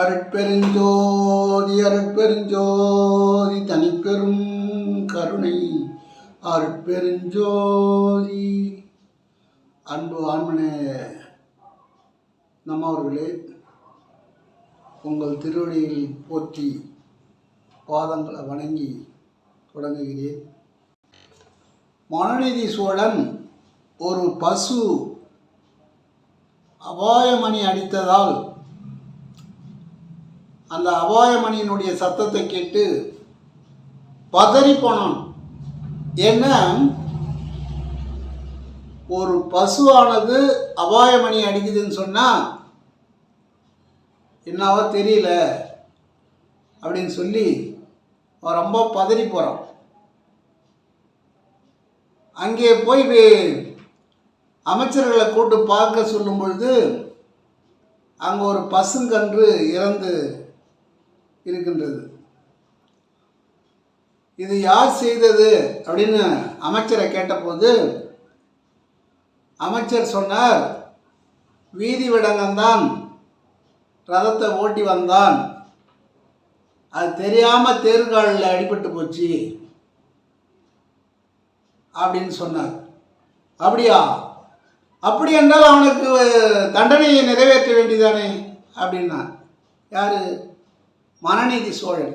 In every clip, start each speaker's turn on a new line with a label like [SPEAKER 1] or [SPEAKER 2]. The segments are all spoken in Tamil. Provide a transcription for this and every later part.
[SPEAKER 1] அருட்பெருஞ்சோதி அருட்பெருஞ்சோதி தனிப்பெரும் கருணை அருட்பெருஞ்சோதி அன்பு ஆண்மனே நம்மவர்களே உங்கள் திருவடியில் போற்றி பாதங்களை வணங்கி தொடங்குகிறேன் மனநிதி சோழன் ஒரு பசு அபாயமணி அடித்ததால் அந்த அபாயமணியினுடைய சத்தத்தை கேட்டு பதறி போனான் ஏன்னா ஒரு பசுவானது அபாயமணி அடிக்குதுன்னு சொன்னால் என்னாவோ தெரியல அப்படின்னு சொல்லி அவன் ரொம்ப பதறி போகிறான் அங்கே போய் அமைச்சர்களை கூட்டு பார்க்க சொல்லும் பொழுது அங்கே ஒரு பசுங்கன்று இறந்து இருக்கின்றது இது யார் செய்தது அப்படின்னு அமைச்சரை கேட்டபோது அமைச்சர் சொன்னார் வீதி விடங்கன்தான் ரதத்தை ஓட்டி வந்தான் அது தெரியாமல் தேர்கால அடிபட்டு போச்சு அப்படின்னு சொன்னார் அப்படியா அப்படி என்றால் அவனுக்கு தண்டனையை நிறைவேற்ற வேண்டியதானே அப்படின்னா யார் மனநீதி சோழன்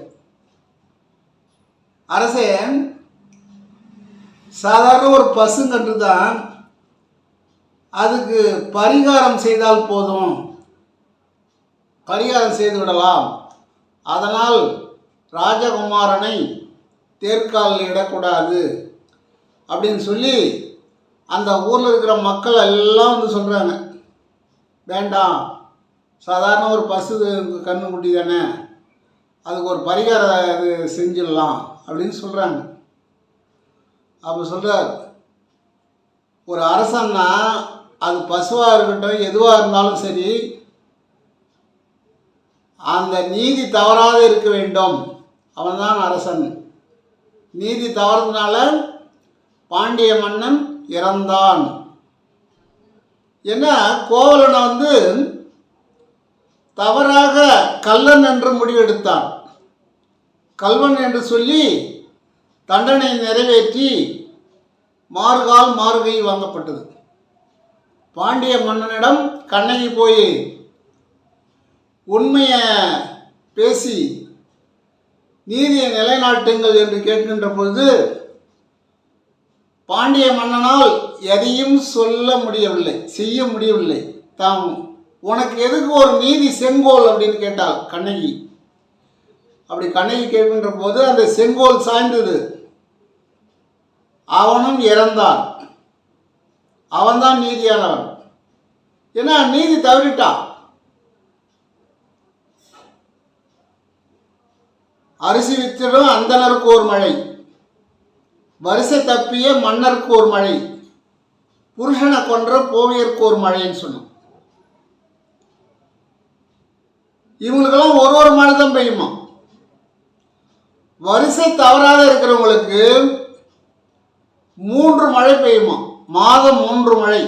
[SPEAKER 1] அரசன் சாதாரண ஒரு பசுங்கன்று தான் அதுக்கு பரிகாரம் செய்தால் போதும் பரிகாரம் செய்து விடலாம் அதனால் ராஜகுமாரனை தேர்க்காலில் இடக்கூடாது அப்படின்னு சொல்லி அந்த ஊரில் இருக்கிற மக்கள் எல்லாம் வந்து சொல்கிறாங்க வேண்டாம் சாதாரண ஒரு பசு கண்ணுக்குட்டி தானே அதுக்கு ஒரு பரிகாரம் இது செஞ்சிடலாம் அப்படின்னு சொல்கிறாங்க அப்போ சொல்கிறார் ஒரு அரசன்னா அது பசுவாக இருக்கட்டும் எதுவாக இருந்தாலும் சரி அந்த நீதி தவறாது இருக்க வேண்டும் அவன்தான் அரசன் நீதி தவறதுனால பாண்டிய மன்னன் இறந்தான் ஏன்னா கோவலனை வந்து தவறாக கல்லன் என்று முடிவெடுத்தான் கல்வன் என்று சொல்லி தண்டனை நிறைவேற்றி மார்கால் மார்கை வாங்கப்பட்டது பாண்டிய மன்னனிடம் கண்ணகி போய் உண்மையை பேசி நீதியை நிலைநாட்டுங்கள் என்று கேட்கின்ற பொழுது பாண்டிய மன்னனால் எதையும் சொல்ல முடியவில்லை செய்ய முடியவில்லை தாம் உனக்கு எதுக்கு ஒரு நீதி செங்கோல் அப்படின்னு கேட்டால் கண்ணகி அப்படி கண்ணகி கேட்கின்ற போது அந்த செங்கோல் சாய்ந்தது அவனும் இறந்தான் அவன்தான் நீதியானவன் ஏன்னா நீதி தவறிட்டான் அரிசி வித்திடும் அந்தனருக்கு ஒரு மழை வரிசை தப்பிய மன்னருக்கு ஒரு மழை புருஷனை கொன்ற போவியருக்கு ஒரு மழைன்னு சொன்னோம் இவங்களுக்கெல்லாம் ஒரு ஒரு மழை தான் பெய்யுமா வரிசை தவறாத இருக்கிறவங்களுக்கு மூன்று மழை பெய்யுமா மாதம் மூன்று மழை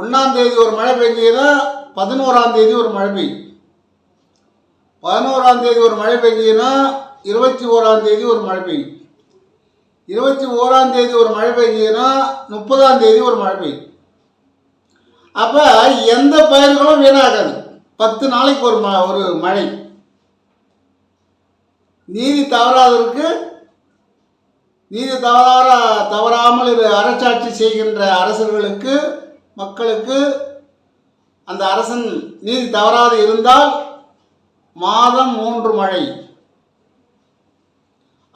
[SPEAKER 1] ஒன்னாம் தேதி ஒரு மழை பெஞ்சதுன்னா பதினோராம் தேதி ஒரு மழை பெய்யும் பதினோராம் தேதி ஒரு மழை பெஞ்சதுன்னா இருபத்தி ஓராம் தேதி ஒரு மழை பெய்யும் இருபத்தி ஓராம் தேதி ஒரு மழை பெஞ்சதுன்னா முப்பதாம் தேதி ஒரு மழை பெய்யும் அப்போ எந்த பயிர்களும் வீணாகாது பத்து நாளைக்கு ஒரு ம ஒரு மழை நீதி தவறாதவருக்கு நீதி தவறாத தவறாமல் இது அரசாட்சி செய்கின்ற அரசர்களுக்கு மக்களுக்கு அந்த அரசன் நீதி தவறாது இருந்தால் மாதம் மூன்று மழை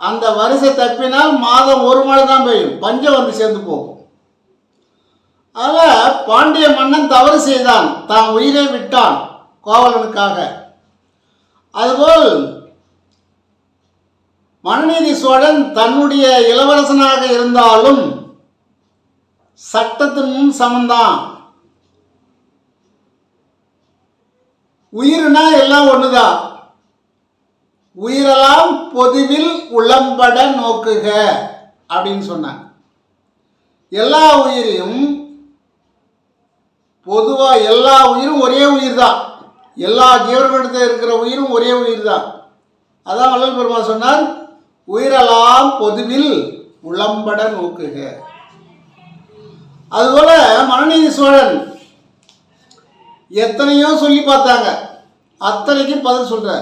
[SPEAKER 1] அந்த வரிசை தப்பினால் மாதம் ஒரு மழை தான் பெய்யும் பஞ்சம் வந்து சேர்ந்து போகும் அதில் பாண்டிய மன்னன் தவறு செய்தான் தான் உயிரை விட்டான் கோவலனுக்காக அதுபோல் மனுநீதி சோழன் தன்னுடைய இளவரசனாக இருந்தாலும் சட்டத்தின் முன் சமந்தான் உயிர்னா எல்லாம் ஒண்ணுதான் உயிரெல்லாம் பொதுவில் உளம்பட நோக்குக அப்படின்னு சொன்ன எல்லா உயிரையும் பொதுவாக எல்லா உயிரும் ஒரே உயிர் தான் எல்லா ஜீவர்களிடத்தில் இருக்கிற உயிரும் ஒரே உயிர் தான் அதான் வல்லல் பெருமா சொன்னார் உயிரெல்லாம் பொதுவில் உளம்பட நோக்குக அதுபோல மனநீதி சோழன் எத்தனையோ சொல்லி பார்த்தாங்க அத்தனைக்கும் பதில் சொல்ற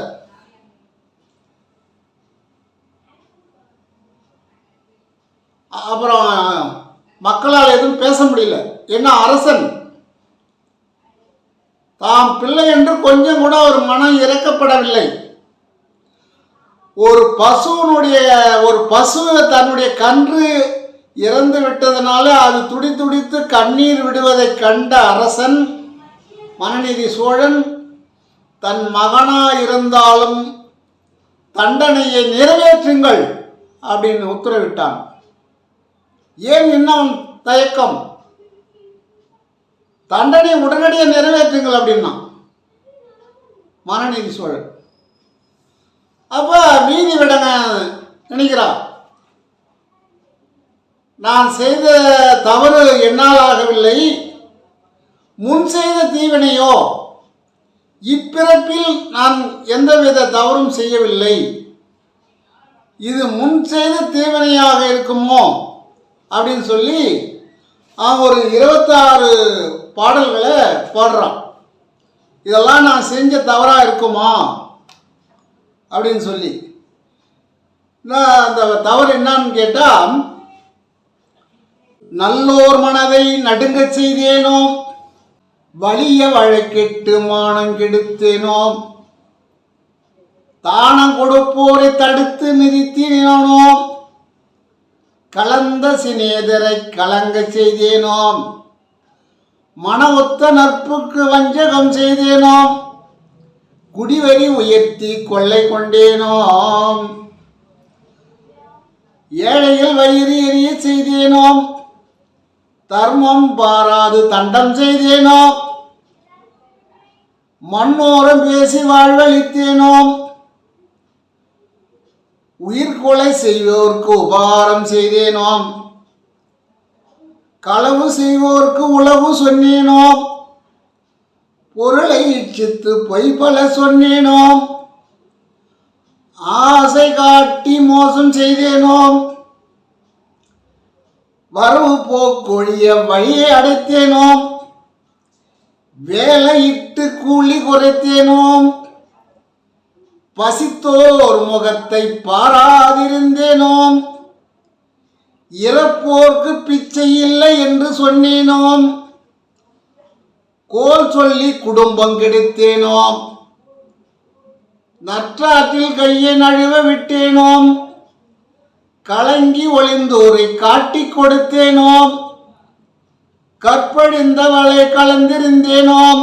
[SPEAKER 1] அப்புறம் மக்களால் எதுவும் பேச முடியல என்ன அரசன் தாம் பிள்ளை என்று கொஞ்சம் கூட ஒரு மனம் இறக்கப்படவில்லை ஒரு பசுவனுடைய ஒரு பசு தன்னுடைய கன்று இறந்து விட்டதுனால அது துடி துடித்து கண்ணீர் விடுவதை கண்ட அரசன் மனநிதி சோழன் தன் மகனாக இருந்தாலும் தண்டனையை நிறைவேற்றுங்கள் அப்படின்னு உத்தரவிட்டான் ஏன் இன்னும் தயக்கம் தண்டனை உடனடியாக நிறைவேற்றுங்கள் அப்படின்னா மனநீதி சோழன் அப்போ மீதி விடனை நினைக்கிறான் நான் செய்த தவறு என்னால் ஆகவில்லை முன் செய்த தீவினையோ இப்பிறப்பில் நான் எந்தவித தவறும் செய்யவில்லை இது முன் செய்த தீவினையாக இருக்குமோ அப்படின்னு சொல்லி அவன் ஒரு இருபத்தாறு பாடல்களை பாடுறான் இதெல்லாம் நான் செஞ்ச தவறாக இருக்குமா அப்படின்னு சொல்லி நான் அந்த தவறு என்னான்னு கேட்டால் நல்லோர் மனதை நடுங்க செய்தேனோ வலிய வழக்கெட்டு மானம் கெடுத்தேனோ தானம் கொடுப்போரை தடுத்து நிறுத்தினேனோ கலந்த சிநேதரை கலங்க செய்தேனோம் மன ஒத்த நட்புக்கு வஞ்சகம் செய்தேனோம் குடிவரி உயர்த்தி கொள்ளை கொண்டேனோம் ஏழையில் வயிறு எரிய செய்தேனோம் தர்மம் பாராது தண்டம் செய்தேனோம் மண்ணோரம் பேசி வாழ்வழித்தேனோம் உயிர்கொலை செய்வோர்க்கு உபகாரம் செய்தேனோம் களவு செய்வோர்க்கு உளவு சொன்னேனோம் பொருளை இச்சித்து பல சொன்னேனோம் ஆசை காட்டி மோசம் செய்தேனோம் வரவு போக்கொழிய வழியை அடைத்தேனோம் வேலையிட்டு கூலி குறைத்தேனோம் பசித்தோர் முகத்தை பாராதிருந்தேனோம் இறப்போர்க்கு பிச்சை இல்லை என்று சொன்னேனோம் கோல் சொல்லி குடும்பம் கெடுத்தேனோம் நற்றாற்றில் கையை நழுவ விட்டேனோம் கலங்கி ஒளிந்தோரை காட்டி கொடுத்தேனோம் கற்பழிந்தவளை கலந்திருந்தேனோம்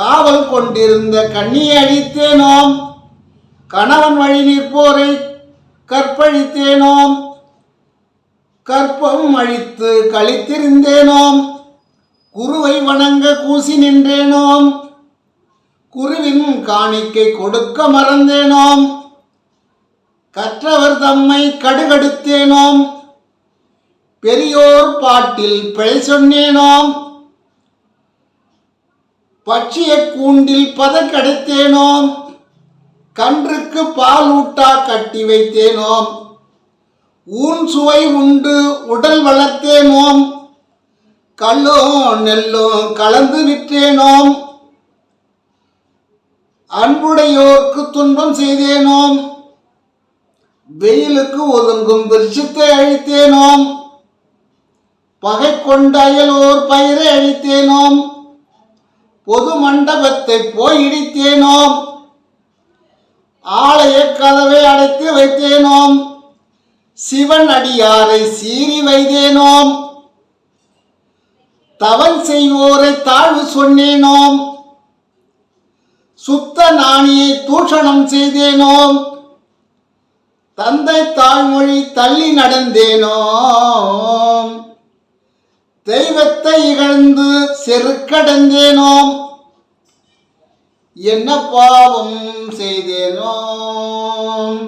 [SPEAKER 1] காவல் கொண்டிருந்த கண்ணியை அழித்தேனோம் கணவன் வழி நிற்போரை கற்பழித்தேனோம் கற்பம் அழித்து கழித்திருந்தேனோம் குருவை வணங்க கூசி நின்றேனோம் குருவின் காணிக்கை கொடுக்க மறந்தேனோம் கற்றவர் தம்மை கடுகடுத்தேனோம் பெரியோர் பாட்டில் பிழை சொன்னேனோம் பட்சிய கூண்டில் பதக்கடைத்தேனோம் கன்றுக்கு பால் ஊட்டா கட்டி வைத்தேனோம் ஊன் சுவை உண்டு உடல் வளர்த்தேனோம் கல்லும் நெல்லும் கலந்து விற்றேனோம் அன்புடையோர்க்கு துன்பம் செய்தேனோம் வெயிலுக்கு ஒதுங்கும் விருட்சத்தை அழித்தேனோம் பகை கொண்ட அயலோர் பயிரை அழித்தேனோம் பொது மண்டபத்தை போய் இடித்தேனோம் ஆலய கதவை அடைத்து வைத்தேனோம் சிவன் அடியாரை சீறி வைத்தேனோம் தவன் செய்வோரை தாழ்வு சொன்னேனோம் சுத்த நாணியை தூஷணம் செய்தேனோம் தந்தை தாழ்மொழி தள்ளி நடந்தேனோம் தெய்வத்தை இகழ்ந்து செருக்கடந்தேனோம் என்ன பாவம் செய்தேனோம்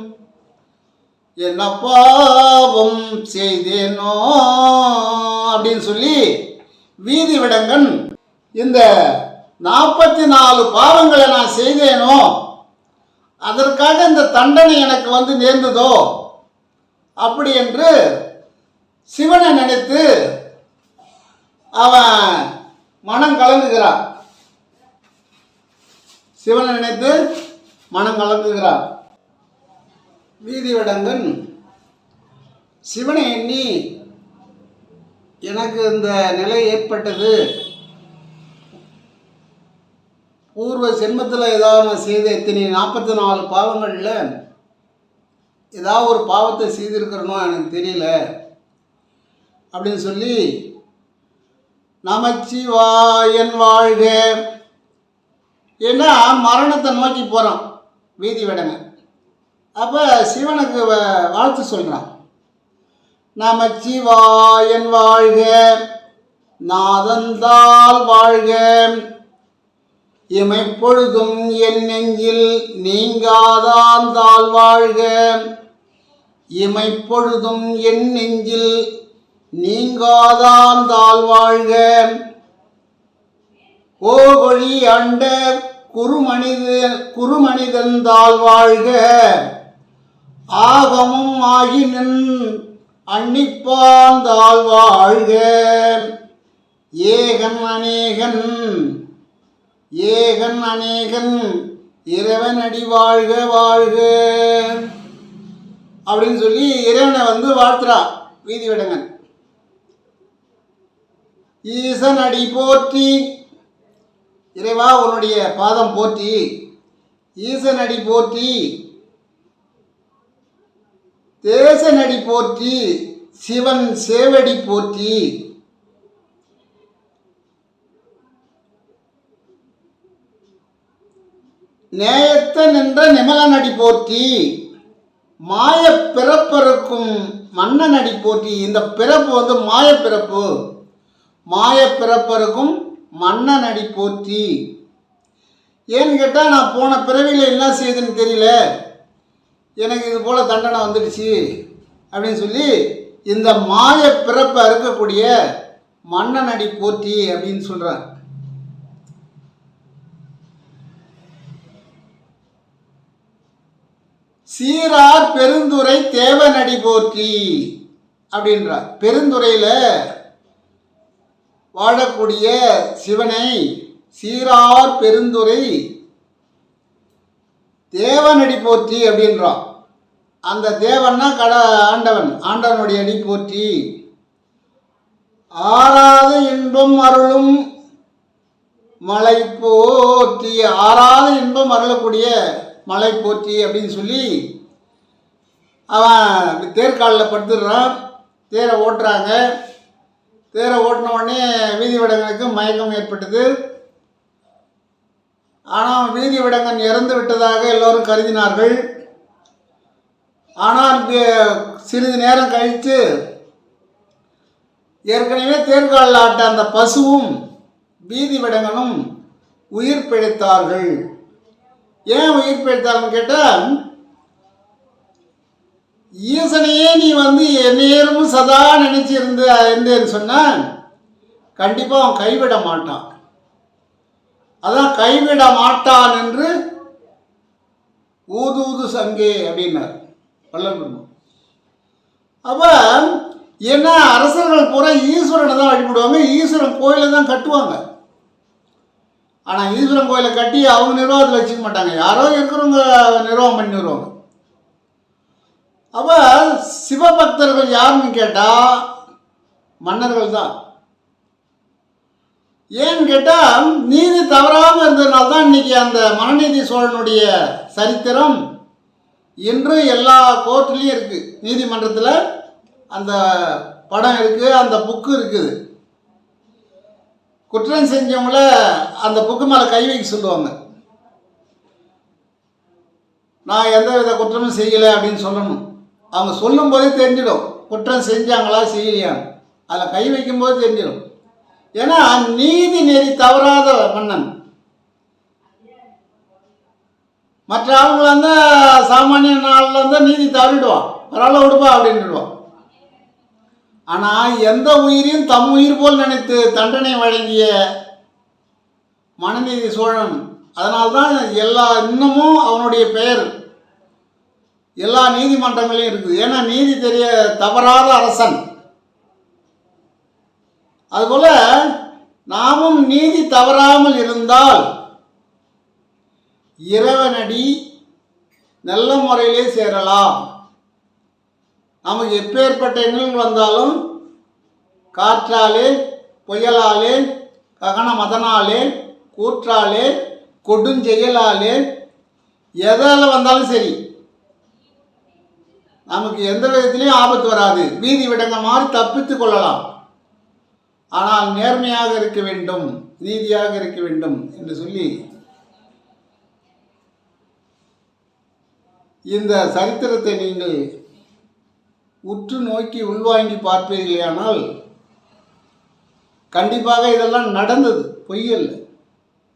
[SPEAKER 1] என்ன பாவம் செய்தேனோ அப்படின்னு சொல்லி வீதி விடங்கன் இந்த நாற்பத்தி நாலு பாவங்களை நான் செய்தேனோ அதற்காக இந்த தண்டனை எனக்கு வந்து நேர்ந்ததோ அப்படி என்று சிவனை நினைத்து அவன் மனம் கலங்குகிறான் சிவனை நினைத்து மனம் கலங்குகிறான் வீதி விடங்கன் சிவனை எண்ணி எனக்கு இந்த நிலை ஏற்பட்டது பூர்வ ஜென்மத்தில் ஏதாவது நான் செய்த இத்தனை நாற்பத்தி நாலு பாவங்களில் ஏதாவது ஒரு பாவத்தை செய்திருக்கிறனோ எனக்கு தெரியல அப்படின்னு சொல்லி நமச்சிவாயன் வாழ்க ஏன்னா மரணத்தை நோக்கி போகிறான் வீதி விடங்க அப்போ சிவனுக்கு வாழ்த்து சொல்கிறான் நமச்சிவாயன் வாழ்க நாதந்தால் வாழ்க இமைப்பொழுதும் என் நெஞ்சில் நீங்காதாந்தால் வாழ்க இமைப்பொழுதும் என் நெஞ்சில் நீங்காதாந்தால் வாழ்க கோகொழி அண்ட குறுமனித குறுமனிதந்தால் வாழ்க ஆகமும் ஆகி நின் அன்னிப்பாந்தாள் வாழ்க ஏகன் அநேகன் ஏகன் அநேகன் இறைவனடி வாழ்க வாழ்க அப்படின்னு சொல்லி இறைவனை வந்து வாழ்த்துறா வீதி விடங்கன் ஈசன் அடி போற்றி இறைவா உன்னுடைய பாதம் போற்றி ஈசன் அடி போற்றி தேசநடி போற்றி சிவன் சேவடி போற்றி நேயத்த நின்ற நிமலனடி போற்றி மாய மன்ன நடி போற்றி இந்த பிறப்பு வந்து மாய பிறப்பு மாய மன்ன நடி போற்றி ஏன்னு கேட்டால் நான் போன பிறவியில் என்ன செய்யுதுன்னு தெரியல எனக்கு இது போல் தண்டனை வந்துடுச்சு அப்படின்னு சொல்லி இந்த மாய பிறப்பை இருக்கக்கூடிய மன்னனடி போற்றி அப்படின்னு சொல்கிறார் சீரார் பெருந்துரை தேவனடி போற்றி அப்படின்றார் பெருந்துறையில் வாழக்கூடிய சிவனை சீரார் பெருந்துரை தேவனடி போற்றி அப்படின்றான் அந்த தேவன்னா கட ஆண்டவன் ஆண்டவனுடைய அடி போற்றி ஆறாத இன்பம் அருளும் மலை போற்றி ஆறாத இன்பம் அருளக்கூடிய மலை போற்றி அப்படின்னு சொல்லி அவன் தேர்காலில் படுத்துடுறான் தேரை ஓட்டுறாங்க தேரை ஓட்டின உடனே வீதி விடங்களுக்கு மயக்கம் ஏற்பட்டது ஆனால் வீதி விடங்கன் இறந்து விட்டதாக எல்லோரும் கருதினார்கள் ஆனால் சிறிது நேரம் கழித்து ஏற்கனவே தேர்காலில் ஆட்ட அந்த பசுவும் வீதி விடங்கனும் உயிர் பிழைத்தார்கள் ஏன் உயிர் பிழைத்தார்கள் கேட்டால் ஈசனையே நீ வந்து நேரமும் சதா நினச்சிருந்து இருந்தேன்னு சொன்னால் கண்டிப்பாக அவன் கைவிட மாட்டான் அதான் கைவிட மாட்டான் என்று ஊதூது சங்கே அப்படின்னார் வல்லபெருமா அப்போ அரசர்கள் பூரா ஈஸ்வரனை தான் வழிபடுவாங்க ஈஸ்வரன் கோயில தான் கட்டுவாங்க ஆனால் ஈஸ்வரன் கோயிலை கட்டி அவங்க நிர்வாகத்தில் வச்சுக்க மாட்டாங்க யாரோ இருக்கிறவங்க நிர்வாகம் பண்ணி வருவாங்க அப்போ சிவபக்தர்கள் யாருன்னு கேட்டால் மன்னர்கள் தான் ஏன்னு கேட்டால் நீதி தவறாமல் இருந்ததுனால தான் இன்னைக்கு அந்த மனநீதி சோழனுடைய சரித்திரம் இன்று எல்லா கோர்ட்லேயும் இருக்குது நீதிமன்றத்தில் அந்த படம் இருக்குது அந்த புக்கு இருக்குது குற்றம் செஞ்சவங்கள அந்த புக்கு மேலே கை வைக்க சொல்லுவாங்க நான் எந்த வித குற்றமும் செய்யலை அப்படின்னு சொல்லணும் அவங்க சொல்லும் போதே தெரிஞ்சிடும் குற்றம் செஞ்சாங்களா செய்யலையான்னு அதில் கை வைக்கும்போது தெரிஞ்சிடும் ஏன்னா நீதி நெறி தவறாத மன்னன் மற்ற ஆளுங்களை வந்து சாமானிய நாளில் வந்து நீதி தவறிடுவான் பரவாயில்ல விடுப்பா அப்படின்ட்டுடுவான் ஆனால் எந்த உயிரையும் தம் உயிர் போல் நினைத்து தண்டனை வழங்கிய மனநீதி சோழன் அதனால்தான் எல்லா இன்னமும் அவனுடைய பெயர் எல்லா நீதிமன்றங்களையும் இருக்குது ஏன்னா நீதி தெரிய தவறாத அரசன் அதுபோல நாமும் நீதி தவறாமல் இருந்தால் இறைவனடி நல்ல முறையிலே சேரலாம் நமக்கு எப்பேற்பட்ட எண்ணங்கள் வந்தாலும் காற்றாலே புயலாலே ககன மதனாலே கூற்றாலே கொடுஞ்செயலாலே எதால் வந்தாலும் சரி நமக்கு எந்த விதத்திலையும் ஆபத்து வராது வீதி விடங்க மாதிரி தப்பித்து கொள்ளலாம் ஆனால் நேர்மையாக இருக்க வேண்டும் நீதியாக இருக்க வேண்டும் என்று சொல்லி இந்த சரித்திரத்தை நீங்கள் உற்று நோக்கி உள்வாங்கி பார்ப்பீர்களேயானால் கண்டிப்பாக இதெல்லாம் நடந்தது பொய்யல்ல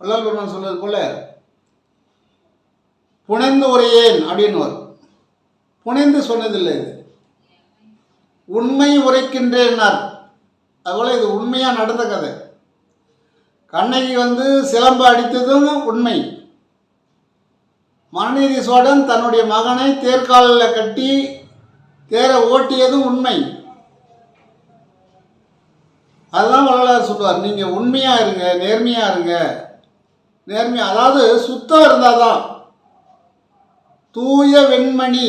[SPEAKER 1] வள்ளல் பெருமான் சொன்னது போல புனைந்து உரையேன் அப்படின்னு வரும் புனைந்து சொன்னதில்லை உண்மை உரைக்கின்றேன் நான் அதுபோல் இது உண்மையாக நடந்த கதை கண்ணகி வந்து சிலம்பு அடித்ததும் உண்மை மனநீதி சோழன் தன்னுடைய மகனை தேர்காலில் கட்டி தேரை ஓட்டியதும் உண்மை அதுதான் வரலாறு சொல்லுவார் நீங்கள் உண்மையாக இருங்க நேர்மையாக இருங்க நேர்மையாக அதாவது சுத்தம் இருந்தால் தான் தூய வெண்மணி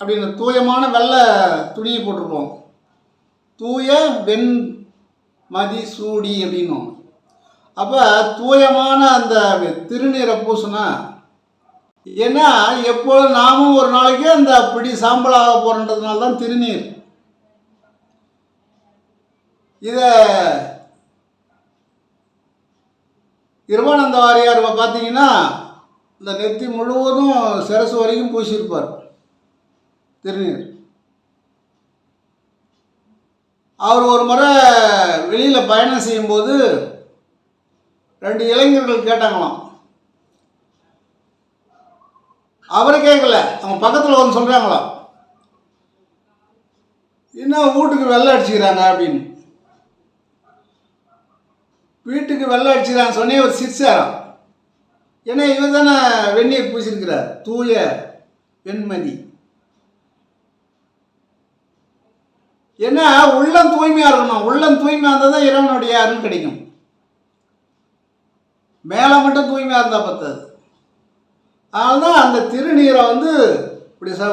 [SPEAKER 1] அப்படின்னு தூயமான வெள்ளை துணியை போட்டிருப்போம் தூய வெண் மதி சூடி அப்படின்னும் அப்போ தூயமான அந்த திருநீரை பூசுனா ஏன்னா எப்போதும் நாமும் ஒரு நாளைக்கு அந்த பிடி சாம்பலாக போகிறன்றதுனால தான் திருநீர் இதை திருவானந்த வாரியார் பார்த்தீங்கன்னா இந்த நெத்தி முழுவதும் சரசு வரைக்கும் பூசியிருப்பார் திருநீர் அவர் ஒரு முறை வெளியில் பயணம் செய்யும்போது ரெண்டு இளைஞர்கள் கேட்டாங்களாம் அவரை கேட்கல அவங்க பக்கத்தில் வந்து சொல்கிறாங்களாம் என்ன வீட்டுக்கு வெள்ளை அடிச்சுக்கிறாங்க அப்படின்னு வீட்டுக்கு வெள்ளை அடிச்சுக்கிறான்னு சொன்னே ஒரு சிரிச்சாராம் ஏன்னா இவர் தானே வெந்நீர் பூசியிருக்கிறார் தூய வெண்மதி ஏன்னா உள்ளம் தூய்மையாக இருக்கணும் உள்ளம் தூய்மையாக இருந்தால் தான் இறைவனுடைய அருள் கிடைக்கும் மேலே மட்டும் தூய்மையாக இருந்தால் பத்தாது அதனால்தான் அந்த திருநீரை வந்து இப்படி ச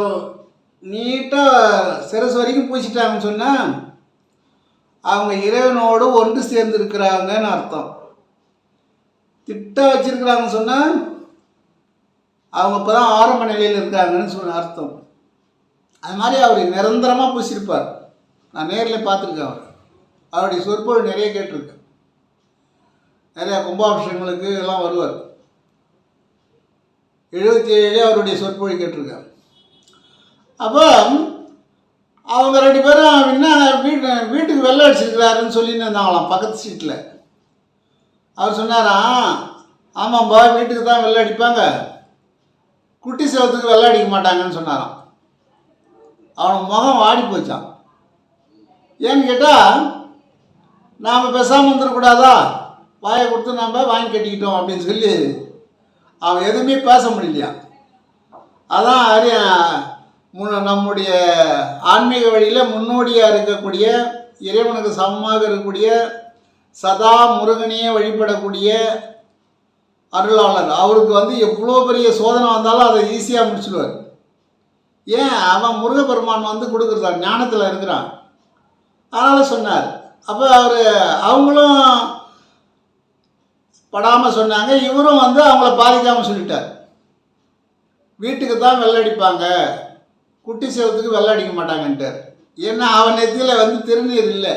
[SPEAKER 1] நீட்டாக சிரசு வரைக்கும் பூசிட்டாங்கன்னு சொன்னால் அவங்க இறைவனோடு ஒன்று சேர்ந்துருக்கிறாங்கன்னு அர்த்தம் திட்ட வச்சிருக்கிறாங்கன்னு சொன்னால் அவங்க இப்போ தான் ஆரம்ப நிலையில் இருக்காங்கன்னு சொன்ன அர்த்தம் அது மாதிரி அவர் நிரந்தரமாக பூசியிருப்பார் நான் நேரில் பார்த்துருக்கேன் அவருடைய சொற்பொழு நிறைய கேட்டிருக்கேன் நிறைய கும்பாபிஷேகங்களுக்கு எல்லாம் வருவார் எழுபத்தி ஏழே அவருடைய சொற்பொழி கேட்டிருக்கார் அப்போ அவங்க ரெண்டு பேரும் என்ன வீட்டு வீட்டுக்கு வெள்ளை அடிச்சிருக்கிறாருன்னு சொல்லின்னு இருந்தாங்களாம் பக்கத்து சீட்டில் அவர் சொன்னாராம் ஆமாம்பா வீட்டுக்கு தான் வெள்ளை அடிப்பாங்க குட்டி சேவத்துக்கு வெள்ளை அடிக்க மாட்டாங்கன்னு சொன்னாராம் அவனுக்கு முகம் வாடி போச்சான் ஏன்னு கேட்டால் நாம் பேசாமல் வந்துடக்கூடாதா வாயை கொடுத்து நாம் வாங்கி கட்டிக்கிட்டோம் அப்படின்னு சொல்லி அவன் எதுவுமே பேச முடியலையா அதான் அரிய முன்ன நம்முடைய ஆன்மீக வழியில் முன்னோடியாக இருக்கக்கூடிய இறைவனுக்கு சமமாக இருக்கக்கூடிய சதா முருகனையே வழிபடக்கூடிய அருளாளர் அவருக்கு வந்து எவ்வளோ பெரிய சோதனை வந்தாலும் அதை ஈஸியாக முடிச்சுடுவார் ஏன் அவன் முருகப்பெருமான் வந்து கொடுக்குறதா ஞானத்தில் இருக்கிறான் அதனால் சொன்னார் அப்போ அவர் அவங்களும் படாமல் சொன்னாங்க இவரும் வந்து அவங்கள பாதிக்காமல் சொல்லிட்டார் வீட்டுக்கு தான் வெள்ளடிப்பாங்க குட்டி சேவத்துக்கு வெள்ளடிக்க மாட்டாங்கன்ட்டார் ஏன்னா அவன் நெத்தியில் வந்து திருநீர் இல்லை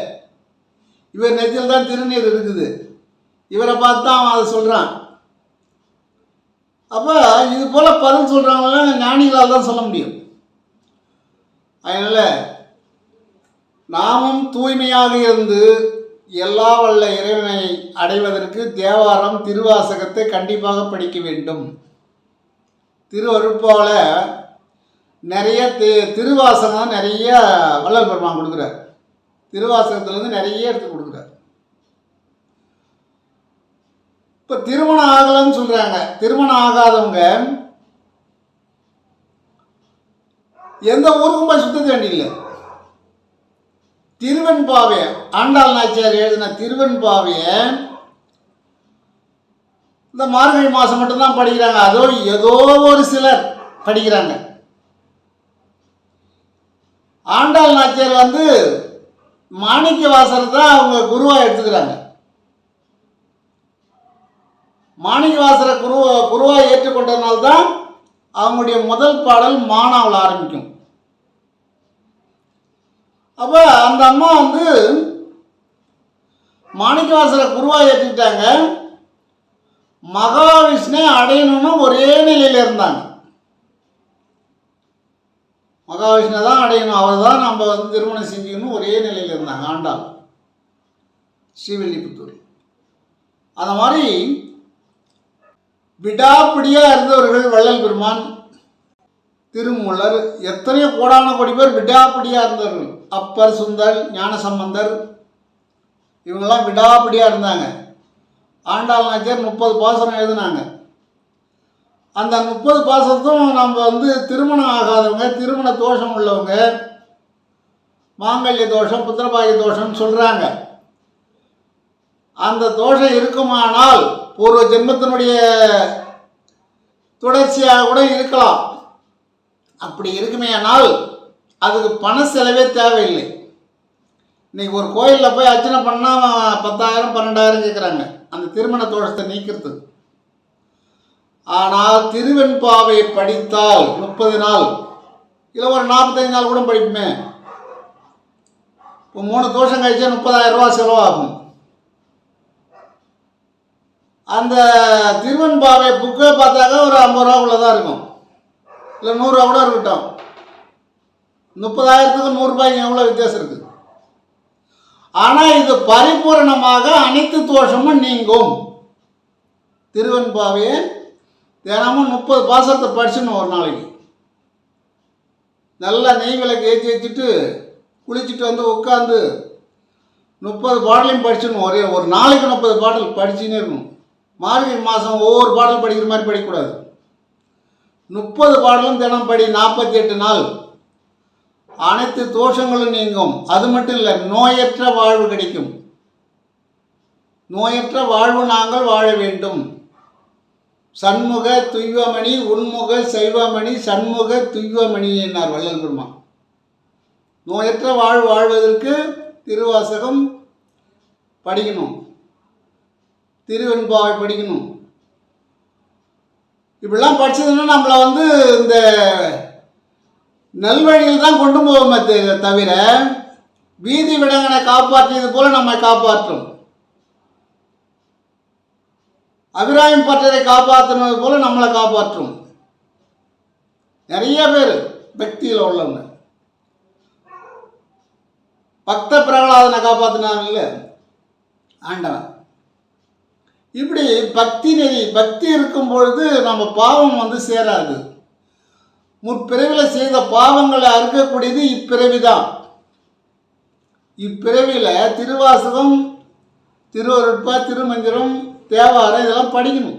[SPEAKER 1] இவர் நெத்தியில் தான் திருநீர் இருக்குது இவரை பார்த்து தான் அவன் அதை சொல்கிறான் அப்போ இது போல் பதில் சொல்கிறாங்கன்னா ஞானிகளால் தான் சொல்ல முடியும் அதனால் நாமும் தூய்மையாக இருந்து எல்லா வல்ல இறைவனை அடைவதற்கு தேவாரம் திருவாசகத்தை கண்டிப்பாக படிக்க வேண்டும் திருவருப்போல நிறைய தி திருவாசகம் நிறைய வல்லல் பெருமான் கொடுக்குறார் திருவாசகத்துலேருந்து நிறைய எடுத்து கொடுக்குறார் இப்போ திருமணம் ஆகலன்னு சொல்கிறாங்க திருமணம் ஆகாதவங்க எந்த ஊருக்கும் போய் தேண்டி வேண்டியில்லை திருவெண்பாவிய ஆண்டாள் நாச்சியார் எழுதின திருவெண்பாவிய இந்த மார்கழி மாதம் மட்டும்தான் படிக்கிறாங்க அதோ ஏதோ ஒரு சிலர் படிக்கிறாங்க ஆண்டாள் நாச்சியார் வந்து மாணிக்க வாசர் தான் அவங்க குருவாக எடுத்துக்கிறாங்க மாணிக்க வாசரை குருவா குருவாக ஏற்றுக்கொண்டதுனால்தான் அவங்களுடைய முதல் பாடல் மானாவில் ஆரம்பிக்கும் அப்போ அந்த அம்மா வந்து மாணிக்கவாசலை குருவாக ஏற்றிக்கிட்டாங்க மகாவிஷ்ணு அடையணும்னு ஒரே நிலையில் இருந்தாங்க மகாவிஷ்ணு தான் அடையணும் அவர் தான் நம்ம வந்து திருமணம் செஞ்சுக்கணும் ஒரே நிலையில் இருந்தாங்க ஆண்டாள் ஸ்ரீவில்லிபுத்தூர் அந்த மாதிரி விடாப்பிடியாக இருந்தவர்கள் வள்ளல் பெருமான் திருமூலர் எத்தனையோ கோடான கோடி பேர் விடாப்பிடியாக இருந்தார்கள் அப்பர் சுந்தர் ஞானசம்பந்தர் இவங்கெல்லாம் விடாப்பிடியாக இருந்தாங்க ஆண்டாள் நாச்சியார் முப்பது பாசனம் எழுதினாங்க அந்த முப்பது பாசத்தும் நம்ம வந்து திருமணம் ஆகாதவங்க திருமண தோஷம் உள்ளவங்க மாங்கல்ய தோஷம் புத்திரபாகிய தோஷம்னு சொல்கிறாங்க அந்த தோஷம் இருக்குமானால் பூர்வ ஜென்மத்தினுடைய தொடர்ச்சியாக கூட இருக்கலாம் அப்படி இருக்குமே ஆனால் அதுக்கு பண செலவே தேவையில்லை இன்றைக்கி ஒரு கோயிலில் போய் அர்ச்சனை பண்ணால் பத்தாயிரம் பன்னெண்டாயிரம் கேட்குறாங்க அந்த திருமண தோஷத்தை நீக்கிறது ஆனால் திருவெண்பாவை படித்தால் முப்பது நாள் இல்லை ஒரு நாற்பத்தஞ்சு நாள் கூட படிப்புமே இப்போ மூணு தோஷம் கழிச்சா முப்பதாயிரம் ரூபா செலவாகும் அந்த திருவெண்பாவை புக்கை பார்த்தாக்கா ஒரு ஐம்பது ரூபா தான் இருக்கும் இல்லை நூறுரூவா கூட இருக்கட்டும் முப்பதாயிரத்துக்கு நூறுரூபாய்க்கு எவ்வளோ வித்தியாசம் இருக்குது ஆனால் இது பரிபூரணமாக அனைத்து தோஷமும் நீங்கும் திருவன்பாவையே தினமும் முப்பது பாசத்தை படிச்சுன்னு ஒரு நாளைக்கு நல்லா நெய் விளக்கு ஏற்றி வச்சுட்டு குளிச்சுட்டு வந்து உட்காந்து முப்பது பாடலையும் படிச்சுன்னு ஒரே ஒரு நாளைக்கு முப்பது பாடல் படிச்சுன்னே இருக்கணும் மார்கழி மாதம் ஒவ்வொரு பாடல் படிக்கிற மாதிரி படிக்கக்கூடாது முப்பது பாடலும் தினம் படி நாற்பத்தி எட்டு நாள் அனைத்து தோஷங்களும் நீங்கும் அது மட்டும் இல்லை நோயற்ற வாழ்வு கிடைக்கும் நோயற்ற வாழ்வு நாங்கள் வாழ வேண்டும் சண்முக துய்வமணி உண்முக சைவமணி சண்முக துய்வமணி என்னார் வள்ளல் குருமா நோயற்ற வாழ்வு வாழ்வதற்கு திருவாசகம் படிக்கணும் திருவெண்பாவை படிக்கணும் இப்படிலாம் படித்ததுன்னா நம்மளை வந்து இந்த நல்வழியில் தான் கொண்டு போவோமே தவிர வீதி விடங்கனை காப்பாற்றியது போல நம்மை காப்பாற்றும் அபிராயம் பட்டரை காப்பாற்றினது போல நம்மளை காப்பாற்றும் நிறைய பேர் பக்தியில் உள்ளவங்க பக்த பிரகலாதனை காப்பாற்றினாங்க இல்லை ஆண்டவன் இப்படி பக்தி நெறி பக்தி இருக்கும் பொழுது நம்ம பாவம் வந்து சேராது முற்பிறவில செய்த பாவங்களை அறுக்கக்கூடியது இப்பிறவி தான் இப்பிறவியில் திருவாசகம் திருவருட்பா திருமந்திரம் தேவாரம் இதெல்லாம் படிக்கணும்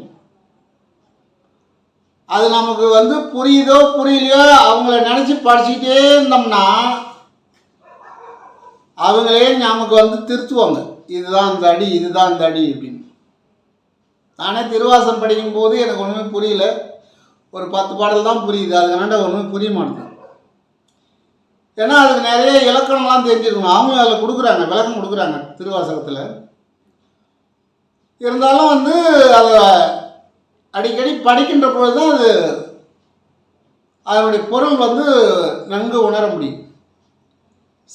[SPEAKER 1] அது நமக்கு வந்து புரியுதோ புரியலையோ அவங்கள நினச்சி படிச்சுக்கிட்டே இருந்தோம்னா அவங்களே நமக்கு வந்து திருத்துவாங்க இதுதான் தடி இதுதான் தடி அப்படின்னு நானே திருவாசம் படிக்கும் போது எனக்கு ஒன்றுமே புரியல ஒரு பத்து பாடல் தான் புரியுது அதுக்காண்ட ஒன்றுமே புரிய மாட்டேங்குது ஏன்னா அதுக்கு நிறைய இலக்கணம்லாம் தெரிஞ்சிருக்கணும் அவங்க அதில் கொடுக்குறாங்க விளக்கம் கொடுக்குறாங்க திருவாசகத்தில் இருந்தாலும் வந்து அதை அடிக்கடி படிக்கின்ற பொழுது தான் அது அதனுடைய பொருள் வந்து நன்கு உணர முடியும்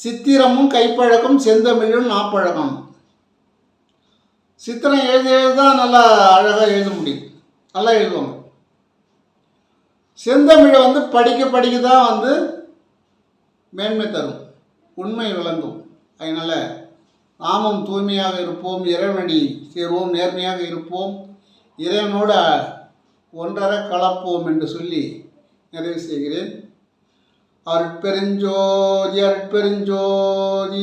[SPEAKER 1] சித்திரமும் கைப்பழக்கம் செந்தமிழும் நாப்பழக்கம் சித்திரம் எழுதி எழுதான் நல்லா அழகாக எழுத முடியும் நல்லா எழுதுவாங்க செந்தமிழை வந்து படிக்க படிக்க தான் வந்து மேன்மை தரும் உண்மை விளங்கும் அதனால் நாமும் தூய்மையாக இருப்போம் இறைவனடி சேர்வோம் நேர்மையாக இருப்போம் இறைவனோட ஒன்றர கலப்போம் என்று சொல்லி நிறைவு செய்கிறேன் அருட்பெருஞ்சோதி அருட்பெருஞ்சோதி